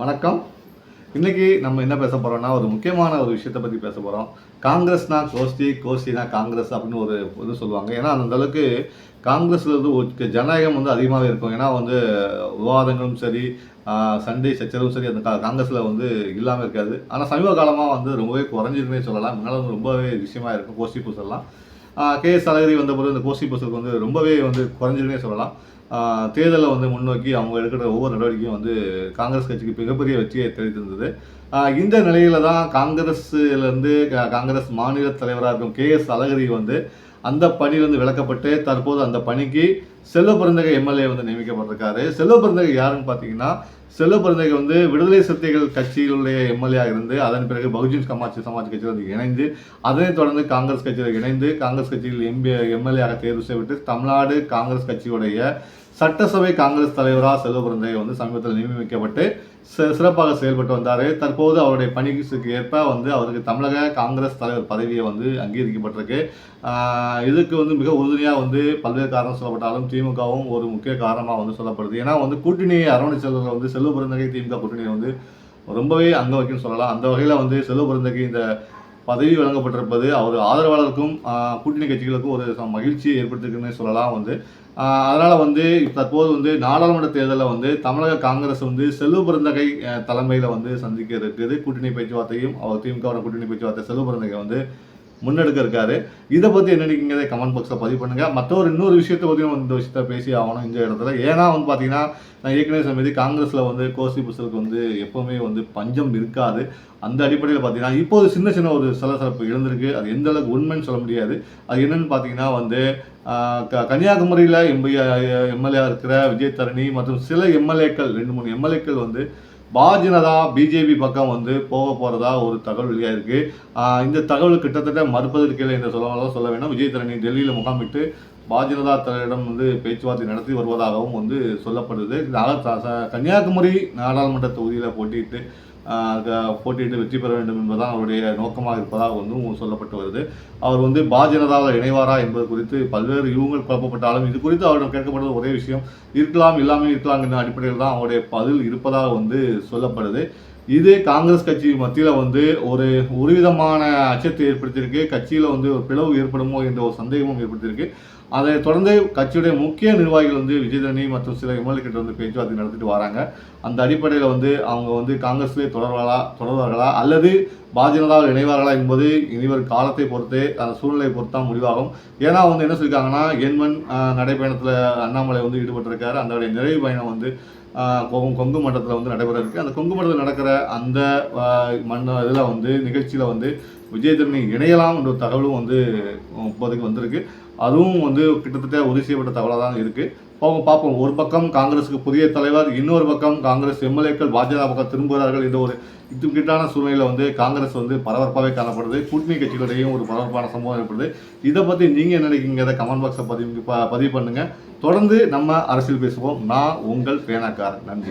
வணக்கம். இன்னைக்கு நம்ம என்ன பேச போகிறோம்னா ஒரு முக்கியமான ஒரு விஷயத்தை பற்றி பேச போகிறோம் காங்கிரஸ்னா கோஷ்டி கோஷ்டினா காங்கிரஸ் அப்படின்னு ஒரு இது சொல்லுவாங்க. ஏன்னா அந்த அளவுக்கு வந்து இருந்து ஜனநாயகம் வந்து அதிகமாகவே இருக்கும். ஏன்னா வந்து விவாதங்களும் சரி சண்டை சச்சரவும் சரி அந்த காங்கிரஸில் வந்து இல்லாமல் இருக்காது. ஆனால் சமீப காலமாக வந்து ரொம்பவே குறைஞ்சிருக்குனே சொல்லலாம். முன்னால் வந்து ரொம்பவே விஷயமா இருக்கும் கோஷ்டி பூசல்லாம். கே எஸ் அழகிரி வந்த போது இந்த கோஷ்டி பூசலுக்கு வந்து ரொம்பவே வந்து குறைஞ்சிருமே சொல்லலாம். தேர்தலை வந்து முன்னோக்கி அவங்க எடுக்கிற ஒவ்வொரு நடவடிக்கையும் வந்து காங்கிரஸ் கட்சிக்கு மிகப்பெரிய வெற்றியை தெரிவித்திருந்தது. இந்த நிலையில தான் காங்கிரஸ்லேருந்து காங்கிரஸ் மாநில தலைவராக இருக்கும் கே எஸ் அழகிரி வந்து அந்த பணியிலிருந்து விலக்கப்பட்டு தற்போது அந்த பணிக்கு செல்வ பிறந்தகை எம்எல்ஏ வந்து நியமிக்கப்பட்டிருக்காரு. செல்வ பிறந்தகை யாருன்னு பார்த்தீங்கன்னா செல்வ பிறந்தைக்கு வந்து விடுதலை சிறுத்தைகள் கட்சியிலுடைய எம்எல்ஏ இருந்து அதன் பிறகு பகுஜன் சமாஜ் சமாஜ் கட்சியில் வந்து இணைந்து அதனைத் தொடர்ந்து காங்கிரஸ் கட்சியில் இணைந்து காங்கிரஸ் கட்சியில் எம்பி எம்எல்ஏயாக தேர்வு செய்யப்பட்டு தமிழ்நாடு காங்கிரஸ் கட்சியுடைய சட்டசபை காங்கிரஸ் தலைவராக செல்வ பிறந்தையை வந்து சமீபத்தில் நியமிக்கப்பட்டு ச சிறப்பாக செயல்பட்டு வந்தார். தற்போது அவருடைய பணிக்கு ஏற்ப வந்து அவருக்கு தமிழக காங்கிரஸ் தலைவர் பதவியை வந்து அங்கீகரிக்கப்பட்டிருக்கு. இதுக்கு வந்து மிக உறுதுணையாக வந்து பல்வேறு காரணம் சொல்லப்பட்டாலும் திமுகவும் ஒரு முக்கிய காரணமாக வந்து சொல்லப்படுது. ஏன்னா வந்து கூட்டணியை அரவணை வந்து செல்வ பிறந்தகை திமுக கூட்டணியை வந்து ரொம்பவே அங்க வைக்கும் சொல்லலாம். அந்த வகையில் வந்து செல்வ பிறந்தகை இந்த பதவி வழங்கப்பட்டிருப்பது அவர் ஆதரவாளருக்கும் கூட்டணி கட்சிகளுக்கும் ஒரு மகிழ்ச்சியை ஏற்படுத்திருக்குன்னு சொல்லலாம் வந்து. அதனால் வந்து தற்போது வந்து நாடாளுமன்ற தேர்தலில் வந்து தமிழக காங்கிரஸ் வந்து செல்வ பிறந்தகை தலைமையில் வந்து சந்திக்க இருக்குது. கூட்டணி பேச்சுவார்த்தையும் அவர் திமுக கூட்டணி பேச்சுவார்த்தை செல்வ பிறந்தகை வந்து முன்னெடுக்க இருக்காரு இதை பத்தி என்ன நினைக்கிறீங்க? கமெண்ட் பாக்ஸ்ல பதிவு பண்ணுங்க. மற்றொரு இன்னொரு விஷயத்தை பத்தியும் இந்த விஷயத்த பேசி ஆகணும் இந்த இடத்துல. ஏன்னா வந்து பாத்தீங்கன்னா நான் ஏற்கனவே சொன்ன காங்கிரஸில் காங்கிரஸ்ல வந்து கோசி புசலுக்கு வந்து எப்பவுமே வந்து பஞ்சம் இருக்காது. அந்த அடிப்படையில் பார்த்தீங்கன்னா இப்போது சின்ன சின்ன ஒரு சலசலப்பு எழுந்திருக்கு. அது எந்த அளவுக்கு உண்மைன்னு சொல்ல முடியாது. அது என்னன்னு பார்த்தீங்கன்னா வந்து க- கன்னியாகுமரியில் எம்பி எம்எல்ஏ இருக்கிற விஜய் தரணி மற்றும் சில எம்எல்ஏக்கள் ரெண்டு மூணு எம்எல்ஏக்கள் வந்து பாஜனதா பிஜேபி பக்கம் வந்து போக போகிறதா ஒரு தகவல் வெளியாயிருக்கு. இருக்குது இந்த தகவல் கிட்டத்தட்ட மறுப்பதற்கு இல்லை என்று சொல்ல சொல்ல வேண்டாம். விஜய் தரணி டெல்லியில் முகாமிட்டு பாஜனதா தலைவரிடம் வந்து பேச்சுவார்த்தை நடத்தி வருவதாகவும் வந்து சொல்லப்படுது. இதனால த- கன்னியாகுமரி நாடாளுமன்ற தொகுதியில் போட்டியிட்டு போட்டியிட்டு வெற்றி பெற வேண்டும் என்பதுதான் அவருடைய நோக்கமாக இருப்பதாக வந்து சொல்லப்பட்டு வருது. அவர் வந்து பாஜனதாவில் இணைவாரா என்பது குறித்து பல்வேறு இவங்கள் குழப்பப்பட்டாலும் இது குறித்து அவரிடம் கேட்கப்படுவது ஒரே விஷயம் இருக்கலாம் இல்லாமல் இருக்கலாம் என்ற அடிப்படையில் தான் அவருடைய பதில் இருப்பதாக வந்து சொல்லப்படுது. இது காங்கிரஸ் கட்சி மத்தியில் வந்து ஒரு ஒரு விதமான அச்சத்தை ஏற்படுத்தியிருக்கு. கட்சியில் வந்து ஒரு பிளவு ஏற்படுமோ என்ற ஒரு சந்தேகமும் ஏற்படுத்தியிருக்கு. அதை தொடர்ந்து கட்சியுடைய முக்கிய நிர்வாகிகள் வந்து விஜயதரணி மற்றும் சில எம்எல்ஏக்கிட்ட வந்து பேச்சுவார்த்தை நடத்திட்டு வராங்க. அந்த அடிப்படையில் வந்து அவங்க வந்து காங்கிரஸ்லேயே தொடர்வாளா தொடர்வார்களா அல்லது பாஜனதாவில் இணைவார்களா என்பது இனிவர் காலத்தை பொறுத்து அந்த சூழ்நிலையை பொறுத்து தான் முடிவாகும். ஏன்னா வந்து என்ன சொல்லியிருக்காங்கன்னா எண்மண் நடைப்பயணத்தில் அண்ணாமலை வந்து ஈடுபட்டிருக்காரு. அந்த நிறைவு பயணம் வந்து கொங்கு கொங்கு மண்டலத்தில் வந்து நடைபெற இருக்குது அந்த கொங்கு மண்டலத்தில் நடக்கிற அந்த மண்ட இதில் வந்து நிகழ்ச்சியில் வந்து விஜயதரணி இணையலாம் என்ற ஒரு தகவலும் வந்து இப்போதைக்கு வந்திருக்கு. அதுவும் வந்து கிட்டத்தட்ட உறுதி செய்யப்பட்ட தகவலாக தான் இருக்குது அவங்க பார்ப்போம் ஒரு பக்கம் காங்கிரஸுக்கு புதிய தலைவர் இன்னொரு பக்கம் காங்கிரஸ் எம்எல்ஏக்கள் பாஜக பக்கம் திரும்புகிறார்கள் என்ற ஒரு இத்துக்கிட்டான சூழ்நிலையில் வந்து காங்கிரஸ் வந்து பரபரப்பாகவே காணப்படுது. கூட்டணி கட்சிகளிடையும் ஒரு பரபரப்பான சம்பவம் ஏற்படுது. இதை பற்றி நீங்கள் என்ன நினைக்கிறீங்க கமெண்ட் பாக்ஸை பதிவு ப- பதிவு பண்ணுங்கள் தொடர்ந்து நம்ம அரசியல் பேசுவோம். நான் உங்கள் பேனாக்காரன். நன்றி.